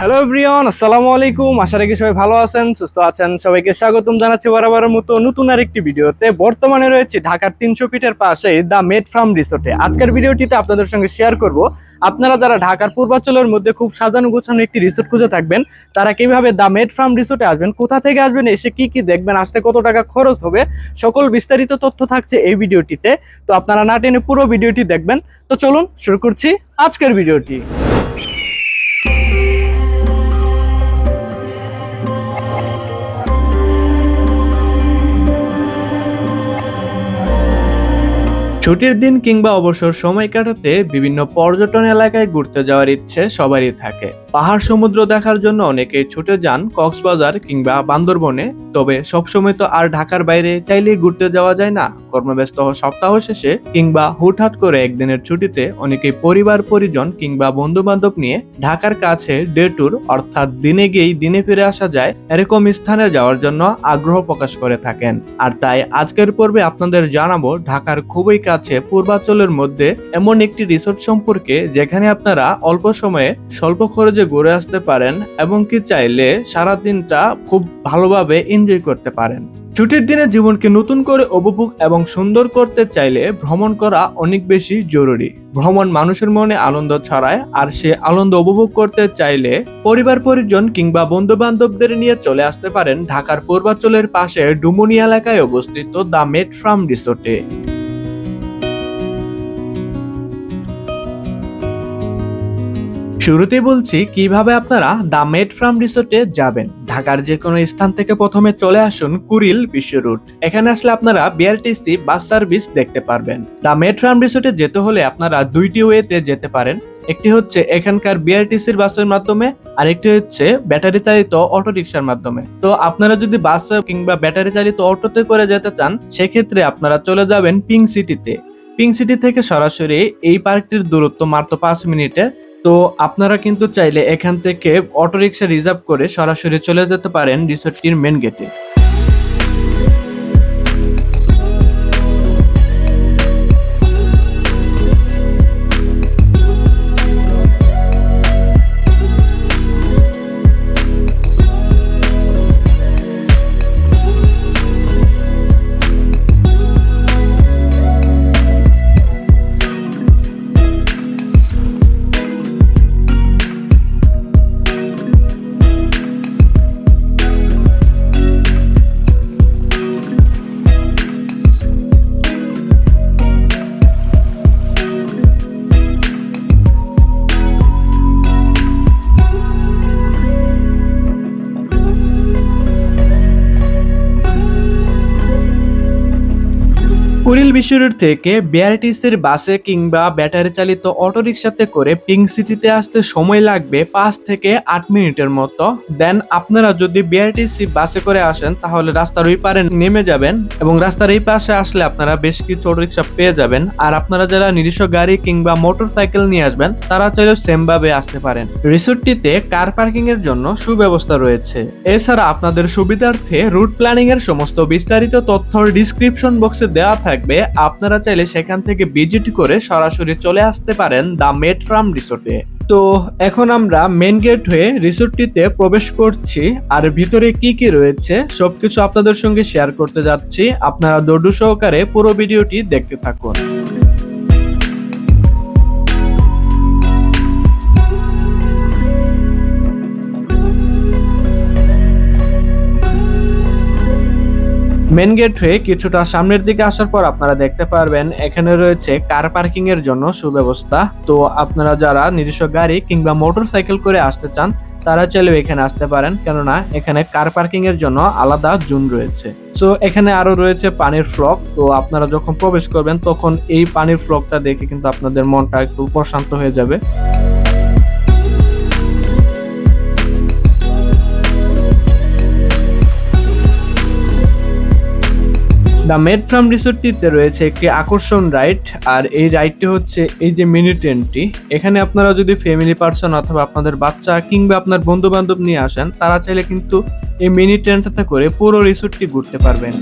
Hello everyone আসসালামু আলাইকুম আশা রাখি সবাই ভালো আছেন, সুস্থ আছেন। সবাইকে স্বাগতম জানাচ্ছি বরাবরের মতো নতুন আর আরেকটি ভিডিওতে। বর্তমানে রয়েছে ঢাকার তিনশো ফিটের পাশে দ্য মেড ফার্ম রিসোর্টে আজকের ভিডিওটিতে আপনাদের সঙ্গে শেয়ার করব। আপনারা যারা ঢাকার পূর্বাঞ্চলের মধ্যে খুব সাজানো গোছানো একটি রিসোর্ট খুঁজে থাকবেন, তারা কীভাবে দ্য মেড ফার্ম রিসোর্টে আসবেন, কোথা থেকে আসবেন, এসে কি কি দেখবেন, আসতে কত টাকা খরচ হবে, সকল বিস্তারিত তথ্য থাকছে এই ভিডিওটিতে। তো আপনারা না টেনে পুরো ভিডিওটি দেখবেন। তো চলুন শুরু করছি আজকের ভিডিওটি। ছুটির দিন কিংবা অবসর সময় কাটাতে বিভিন্ন পর্যটন এলাকায় ঘুরতে যাওয়ার ইচ্ছে সবারই থাকে। পাহাড় সমুদ্র দেখার জন্য অনেকে ছুটে যান কক্সবাজার কিংবা বান্দরবনে, তবে সবসময় তো আর ঢাকার বাইরে চাইলেই ঘুরতে যাওয়া যায় না। কর্মব্যস্ত সপ্তাহ শেষে কিংবা হুটহাট করে একদিনের ছুটিতে অনেকেই পরিবার, পরিজন কিংবা বন্ধু বান্ধব নিয়ে ঢাকার কাছে ডে ট্যুর, অর্থাৎ দিনে গিয়েই দিনে ফিরে আসা যায়, এরকম স্থানে যাওয়ার জন্য আগ্রহ প্রকাশ করে থাকেন। আর তাই আজকের পর্বে আপনাদের জানাব ঢাকার খুবই কাছে পূর্বাঞ্চলের মধ্যে এমন একটি রিসোর্ট সম্পর্কে, যেখানে আপনারা অল্প সময়ে স্বল্প খরচে ঘুরে আসতে পারেন এবং কি চাইলে সারা দিনটা খুব ভালোভাবে এনজয় করতে পারেন। ছুটির দিনে জীবনকে নতুন করে উপভোগ এবং সুন্দর করতে চাইলে ভ্রমণ করা অনেক বেশি জরুরি। ভ্রমণ মানুষের মনে আনন্দ ছড়ায় আর সে আনন্দ উপভোগ করতে চাইলে পরিবার, পরিজন কিংবা বন্ধু বান্ধবদের নিয়ে চলে আসতে পারেন ঢাকার পূর্বাঞ্চলের পাশে ডুমুনি এলাকায় অবস্থিত দ্য মেট ফার্ম রিসোর্টে। শুরুতেই বলছি, কীভাবে আপনারা দ্য মেড ফার্ম রিসোর্টে যাবেন? ঢাকার যে কোনো স্থান থেকে প্রথমে চলে আসুন কুরিল বিশ্ব রুট। এখানে আসলে আপনারা বিআরটিসি বাস সার্ভিস দেখতে পারবেন। দ্য মেড ফার্ম রিসোর্টে যেতে হলে আপনারা দুইটি ওয়েতে যেতে পারেন। একটি হচ্ছে এখানকার বিআরটিসির বাসের মাধ্যমে আর একটি হচ্ছে ব্যাটারি চালিত অটো রিক্সার মাধ্যমে। তো আপনারা যদি বাস কিংবা ব্যাটারি চালিত অটোতে করে যেতে চান, সেক্ষেত্রে আপনারা চলে যাবেন পিঙ্ক সিটিতে। পিঙ্ক সিটি থেকে সরাসরি এই পার্কটির দূরত্ব মাত্র পাঁচ মিনিটের। তো আপনারা কিন্তু চাইলে এখান থেকে অটোরিক্সা রিজার্ভ করে সরাসরি চলে যেতে পারেন রিসোর্টটির মেন গেটে কুড়িল বিশ্বরোড থেকে বিআরটিসির বাসে কিংবা ব্যাটারি চালিত অটোরিকশাতে করে পিঙ্ক সিটিতে আসতে সময় লাগবে পাঁচ থেকে আট মিনিটের মতো। দেন, আপনারা যদি বিআরটিসি বাসে করে আসেন, তাহলে রাস্তার ওই পারে নেমে যাবেন এবং রাস্তার এই পাশে আসলে আপনারা বেশ কিছু অটোরিকশা পেয়ে যাবেন। আর আপনারা যারা নিজস্ব গাড়ি কিংবা মোটর সাইকেল নিয়ে আসবেন, তারা চাইলেও সেম ভাবে আসতে পারেন। রিসোর্টটিতে কার পার্কিং এর জন্য সুব্যবস্থা রয়েছে। এছাড়া আপনাদের সুবিধার্থে রুট প্ল্যানিং এর সমস্ত বিস্তারিত তথ্য ডিসক্রিপশন বক্সে দেওয়া থাকবে। আপনারা চাইলে সেখান থেকে ভিজিট করে সরাসরি চলে আসতে পারেন দ্য মেট্রাম রিসোর্টে। তো এখন আমরা মেন গেট হয়ে রিসোর্টটিতে প্রবেশ করছি, আর ভিতরে কি কি রয়েছে সবকিছু আপনাদের সঙ্গে শেয়ার করতে যাচ্ছি। আপনারা দর্ডু সহকারে পুরো ভিডিওটি দেখতে থাকুন। মেন গেট হয়ে কিছুটা সামনের দিকে আসার পর আপনারা দেখতে পারবেন, এখানে রয়েছে কার পার্কিং এর জন্য সুব্যবস্থা। তো আপনারা যারা নিজস্ব গাড়ি কিংবা মোটর সাইকেল করে আসতে চান, তারা চাইলেও এখানে আসতে পারেন। কেননা এখানে কার পার্কিং এর জন্য আলাদা জোন রয়েছে। সো এখানে আরও রয়েছে পানির ফ্লক তো আপনারা যখন প্রবেশ করবেন, তখন এই পানির ফ্লকটা দেখে কিন্তু আপনাদের মনটা একটু প্রশান্ত হয়ে যাবে। দ্য মেড ফার্ম রিসোর্টটিতে রয়েছে একটি আকর্ষণ রাইড আর এই রাইডটি হচ্ছে এই যে মিনি ট্রেনটি এখানে আপনারা যদি ফ্যামিলি পার্সন অথবা আপনাদের বাচ্চা কিংবা আপনার বন্ধু বান্ধব নিয়ে আসেন, তারা চাইলে কিন্তু এই মিনি ট্রেনটাতে করে পুরো রিসোর্টটি ঘুরতে পারবেন।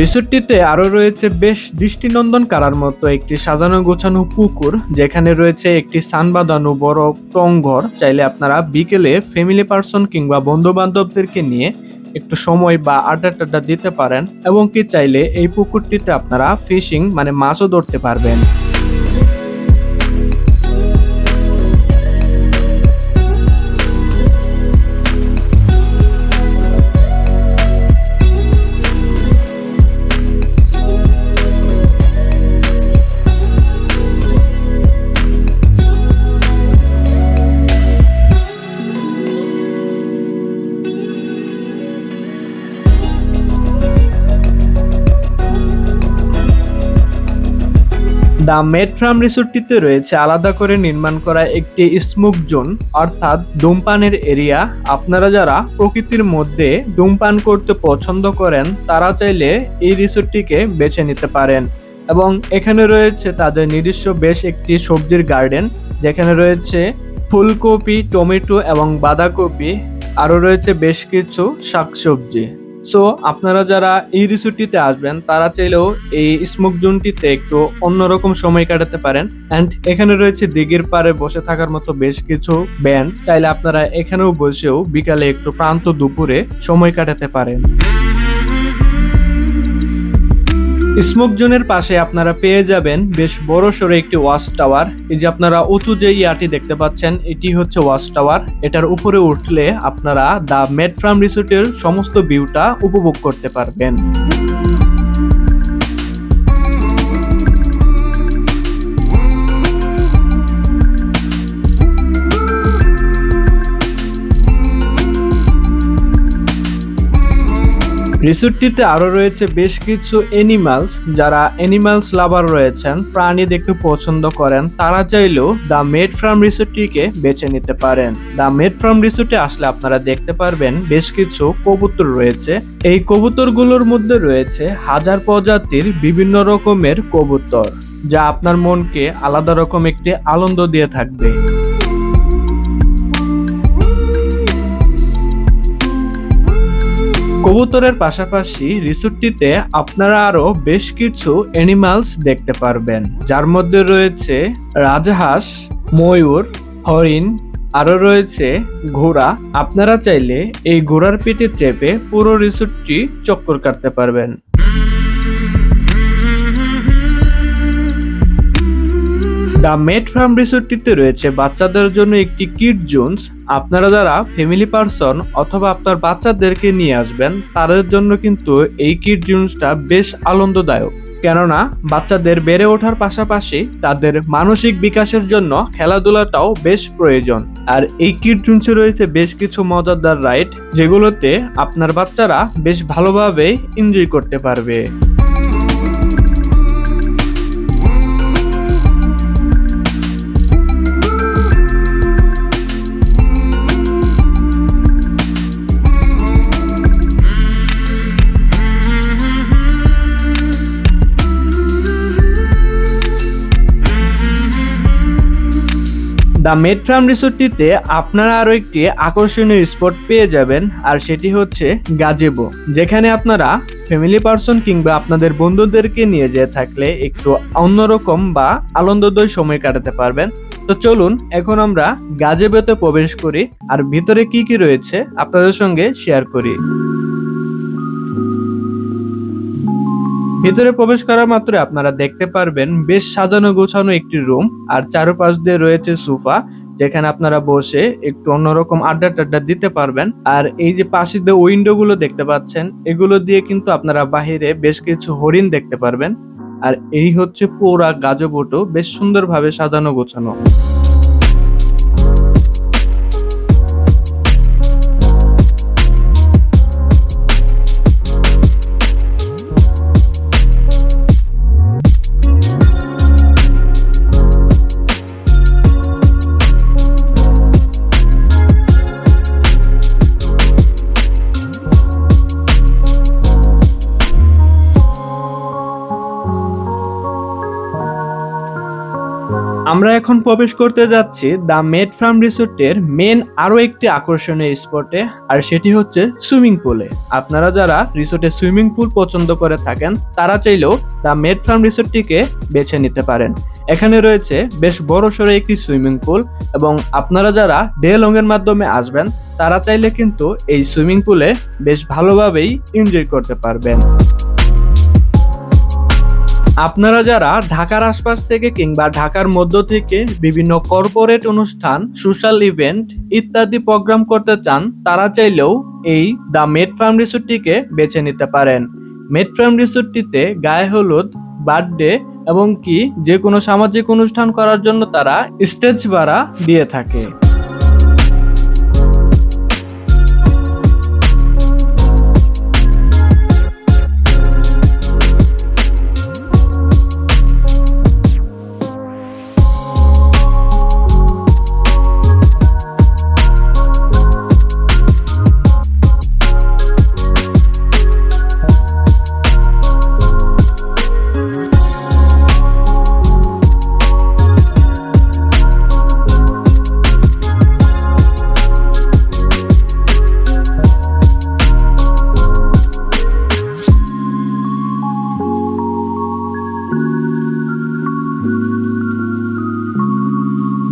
রিসোর্টটিতে আরও রয়েছে বেশ দৃষ্টিনন্দন কারার মতো একটি সাজানো গোছানো পুকুর, যেখানে রয়েছে একটি সান বাঁধানো বড় টংঘর চাইলে আপনারা বিকেলে ফ্যামিলি পার্সন কিংবা বন্ধু বান্ধবদেরকে নিয়ে একটু সময় বা আড্ডা টাড্ডা দিতে পারেন এবং কি চাইলে এই পুকুরটিতে আপনারা ফিশিং মানে মাছও ধরতে পারবেন। দ্য মেট্রাম রিসোর্টটিতে রয়েছে আলাদা করে নির্মাণ করা একটি স্মোক জোন, অর্থাৎ ধূমপানের এরিয়া। আপনারা যারা প্রকৃতির মধ্যে ধূমপান করতে পছন্দ করেন, তারা চাইলে এই রিসোর্টটিকে বেছে নিতে পারেন। এবং এখানে রয়েছে তাদের নিজস্ব বেশ একটি সবজির গার্ডেন, যেখানে রয়েছে ফুলকপি, টমেটো এবং বাঁধাকপি, আরও রয়েছে বেশ কিছু শাকসবজি। সো আপনারা যারা এই রিসোর্টটিতে আসবেন, তারা চাইলেও এই স্মোক জোনটিতে একটু অন্যরকম সময় কাটাতে পারেন। অ্যান্ড এখানে রয়েছে দিঘির পারে বসে থাকার মতো বেশ কিছু বেঞ্চ চাইলে আপনারা এখানেও বসেও বিকালে একটু প্রান্ত দুপুরে সময় কাটাতে পারেন। স্মোক জোনের পাশে আপনারা পেয়ে যাবেন বেশ বড় সড়ো একটি ওয়াচ টাওয়ার। এই যে আপনারা উঁচু যে ইয়াটি দেখতে পাচ্ছেন, এটি হচ্ছে ওয়াচ টাওয়ার। এটার উপরে উঠলে আপনারা দ্য মেট্রাম রিসোর্টের সমস্ত ভিউটা উপভোগ করতে পারবেন। রিসোর্টটিতে আরও রয়েছে বেশ কিছু এনিমালস যারা এনিমালস লাভার রয়েছেন, প্রাণী দেখতে পছন্দ করেন। তারা চাইলেও দ্য মেড ফার্ম রিসোর্টটিকে বেছে নিতে পারেন। দ্য মেড ফার্ম রিসোর্টে আসলে আপনারা দেখতে পারবেন বেশ কিছু কবুতর রয়েছে। এই কবুতরগুলোর মধ্যে রয়েছে হাজার প্রজাতির বিভিন্ন রকমের কবুতর, যা আপনার মনকে আলাদা রকম একটি আনন্দ দিয়ে থাকবে। কবুতরের পাশাপাশি রিসোর্টটিতে আপনারা আরও বেশ কিছু অ্যানিমালস দেখতে পারবেন। যার মধ্যে রয়েছে রাজহাঁস, ময়ূর, হরিণ, আরও রয়েছে ঘোড়া। আপনারা চাইলে এই ঘোড়ার পিঠে চেপে পুরো রিসোর্টটি চক্কর কাটতে পারবেন। দ্য মেড ফার্ম রিসোর্টটিতে রয়েছে বাচ্চাদের জন্য একটি কিড জোনস আপনারা যারা ফ্যামিলি পারসন অথবা আপনার বাচ্চাদেরকে নিয়ে আসবেন, তাদের জন্য কিন্তু এই কিট জোনসটা বেশ আনন্দদায়ক। কেননা, বাচ্চাদের বেড়ে ওঠার পাশাপাশি তাদের মানসিক বিকাশের জন্য খেলাধুলাটাও বেশ প্রয়োজন। আর এই কিট জুনসে রয়েছে বেশ কিছু মজাদার রাইড যেগুলোতে আপনার বাচ্চারা বেশ ভালোভাবে এনজয় করতে পারবে। দ্য মেট্রাম রিসোর্টটিতে আপনারা আরও একটি আকর্ষণীয় স্পট পেয়ে যাবেন, আর সেটি হচ্ছে গাজেবো, যেখানে আপনারা ফ্যামিলি পার্সন কিংবা আপনাদের বন্ধুদেরকে নিয়ে যেয়ে থাকলে একটু অন্যরকম বা আনন্দদয় সময় কাটাতে পারবেন। তো চলুন, এখন আমরা গাজেবোতে প্রবেশ করি, আর ভিতরে কি কি রয়েছে আপনাদের সঙ্গে শেয়ার করি। ভিতরে প্রবেশ করা মাত্র আপনারা দেখতে পারবেন বেশ সাজানো গোছানো একটি রুম, আর চারপাশ দিয়ে রয়েছে সোফা, যেখানে আপনারা বসে একটু অন্যরকম আড্ডা টাড্ডা দিতে পারবেন। আর এই যে পাশে যে উইন্ডো গুলো দেখতে পাচ্ছেন, এগুলো দিয়ে কিন্তু আপনারা বাহিরে বেশ কিছু হরিণ দেখতে পারবেন। আর এই হচ্ছে পুরা গাজবোটো, বেশ সুন্দরভাবে সাজানো গোছানো। আমরা এখন প্রবেশ করতে যাচ্ছি দ্য মেড ফার্ম রিসোর্টের মেন আরও একটি আকর্ষণীয় স্পটে, আর সেটি হচ্ছে সুইমিং পুলে। আপনারা যারা রিসোর্টে সুইমিং পুল পছন্দ করে থাকেন, তারা চাইলেও দ্য মেড ফার্ম রিসোর্টটিকে বেছে নিতে পারেন। এখানে রয়েছে বেশ বড় সড়ো একটি সুইমিং পুল, এবং আপনারা যারা ডে লংয়ের মাধ্যমে আসবেন, তারা চাইলে কিন্তু এই সুইমিং পুলে বেশ ভালোভাবেই এনজয় করতে পারবেন। আপনারা যারা ঢাকার আশপাশ থেকে কিংবা ঢাকার মধ্য থেকে বিভিন্ন কর্পোরেট অনুষ্ঠান সোশ্যাল ইভেন্ট ইত্যাদি প্রোগ্রাম করতে চান, তারা চাইলেও এই দ্য মেড ফার্ম রিসোর্টটিকে বেছে নিতে পারেন। মেড ফার্ম রিসোর্টটিতে গায়ে হলুদ বার্থডে এবং কি যে কোনো সামাজিক অনুষ্ঠান করার জন্য তারা স্টেজ ভাড়া দিয়ে থাকে।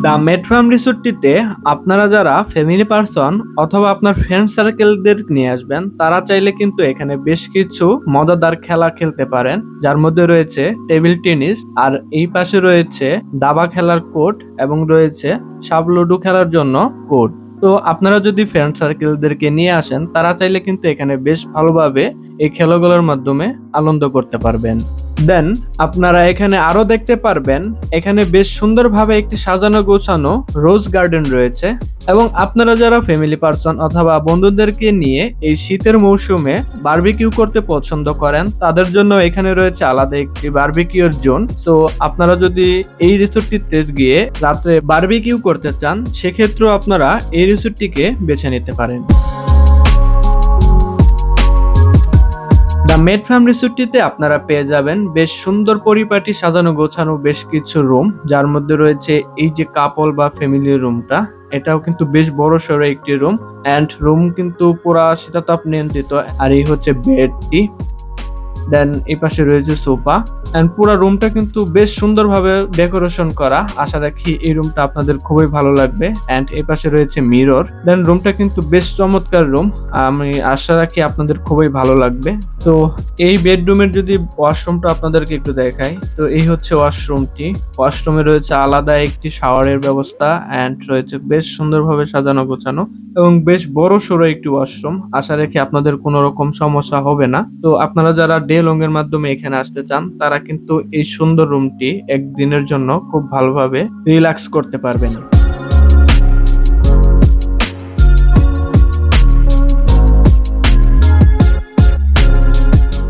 দ্য মেট্রাম রিসোর্টটিতে আপনারা যারা ফ্যামিলি পার্সন অথবা আপনার ফ্রেন্ড সার্কেলদের নিয়ে আসবেন, তারা চাইলে কিন্তু এখানে বেশ কিছু মজাদার খেলা খেলতে পারেন। যার মধ্যে রয়েছে টেবিল টেনিস আর এই পাশে রয়েছে দাবা খেলার কোর্ট এবং রয়েছে সাব লুডো খেলার জন্য কোর্ট তো আপনারা যদি ফ্রেন্ড সার্কেলদেরকে নিয়ে আসেন, তারা চাইলে কিন্তু এখানে বেশ ভালোভাবে এই খেলাগুলোর মাধ্যমে আনন্দ করতে পারবেন। দেন আপনারা এখানে আরও দেখতে পারবেন, এখানে বেশ সুন্দরভাবে একটি সাজানো গোছানো রোজ গার্ডেন রয়েছে এবং আপনারা যারা ফ্যামিলি পার্সন অথবা বন্ধুদেরকে নিয়ে এই শীতের মৌসুমে বার্বিকিউ করতে পছন্দ করেন, তাদের জন্য এখানে রয়েছে আলাদা একটি বারবিকিউর জোন সো আপনারা যদি এই রিসোর্টটিতে গিয়ে রাত্রে বারবিকিউ করতে চান, সেক্ষেত্রেও আপনারা এই রিসোর্টটিকে বেছে নিতে পারেন। মেড ফার্ম রিসোর্টটিতে আপনারা পেয়ে যাবেন বেশ সুন্দর পরিপাটি, সাজানো, গোছানো বেশ কিছু রুম। যার মধ্যে রয়েছে এই যে কাপল বা ফ্যামিলি রুমটা এটাও কিন্তু বেশ বড় সড়ো একটি রুম অ্যান্ড রুম কিন্তু পুরা শীতাতাপ নিয়ন্ত্রিত। আর এই হচ্ছে বেডটি দেন এই পাশে রয়েছে সোফা। এন্ড পুরো রুমটা কিন্তু বেশ সুন্দরভাবে ডেকোরেশন করা। আশা রাখি এই রুমটা আপনাদের খুবই ভালো লাগবে। এন্ড এই পাশে রয়েছে মিরর দেন রুমটা কিন্তু বেশ চমৎকার রুম আমি আশা রাখি আপনাদের খুবই ভালো লাগবে। তো এই বেডরুমের যদি ওয়াশরুমটা আপনাদেরকে একটু দেখাই, তো এই হচ্ছে ওয়াশরুমটি ওয়াশরুমে রয়েছে আলাদা একটি শাওয়ারের ব্যবস্থা এন্ড রয়েছে বেশ সুন্দরভাবে সাজানো গোছানো এবং বেশ বড় সড়ো একটি ওয়াশরুম আশা রাখি আপনাদের কোনো রকম সমস্যা হবে না। তো আপনারা যারা ডে লং এর মাধ্যমে এখানে আসতে চান, তারা কিন্তু এই সুন্দর রুমটি একদিনের জন্য খুব ভালোভাবে রিল্যাক্স করতে পারবেন।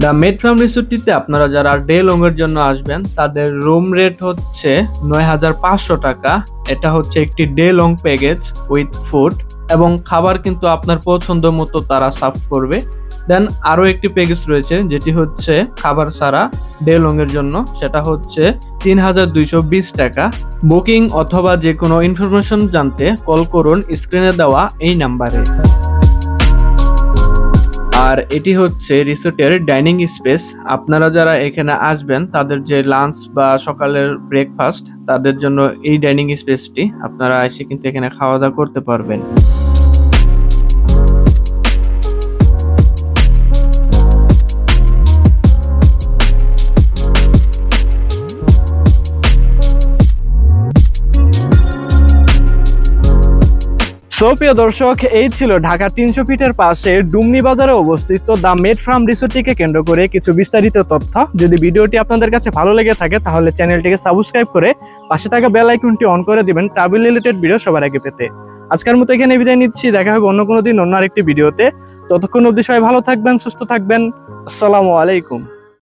দ্য মেড ফার্ম রিসোর্টটিতে আপনারা যারা ডে লং এর জন্য আসবেন, তাদের রুম রেট হচ্ছে নয় হাজার পাঁচশো টাকা। এটা হচ্ছে একটি day long package with food এবং খাবার কিন্তু আপনার পছন্দ মতো তারা সার্ভ করবে। দেন আরও একটি প্যাকেজ রয়েছে, যেটি হচ্ছে খাবার সারা ডে লং এর জন্য। সেটা হচ্ছে তিন হাজার দুইশো বিশ টাকা। বুকিং অথবা যে কোনো ইনফরমেশন জানতে কল করুন স্ক্রিনে দেওয়া এই নাম্বারে আর এটি হচ্ছে রিসোর্টের ডাইনিং স্পেস। আপনারা যারা এখানে আসবেন, তাদের যে লাঞ্চ বা সকালের ব্রেকফাস্ট তাদের জন্য এই ডাইনিং স্পেসটি আপনারা এসে কিন্তু এখানে খাওয়া দাওয়া করতে পারবেন। সো প্রিয় দর্শক, এই ছিল ঢাকা তিনশো ফিটের পাশে ডুমনি বাজারে অবস্থিত দ্য মেড ফার্ম রিসোর্টটিকে কেন্দ্র করে কিছু বিস্তারিত তথ্য। যদি ভিডিওটি আপনাদের কাছে ভালো লেগে থাকে, তাহলে চ্যানেলটিকে সাবস্ক্রাইব করে পাশে থাকা বেল আইকনটি অন করে দিবেন ট্রাভেল রিলেটেড ভিডিও সবার আগে পেতে। আজকের মতো এখানে বিদায় নিচ্ছি, দেখা হবে অন্য কোনো দিন অন্য আরেকটি ভিডিওতে। ততক্ষণ অবধি সবাই ভালো থাকবেন, সুস্থ থাকবেন। আসসালামু আলাইকুম।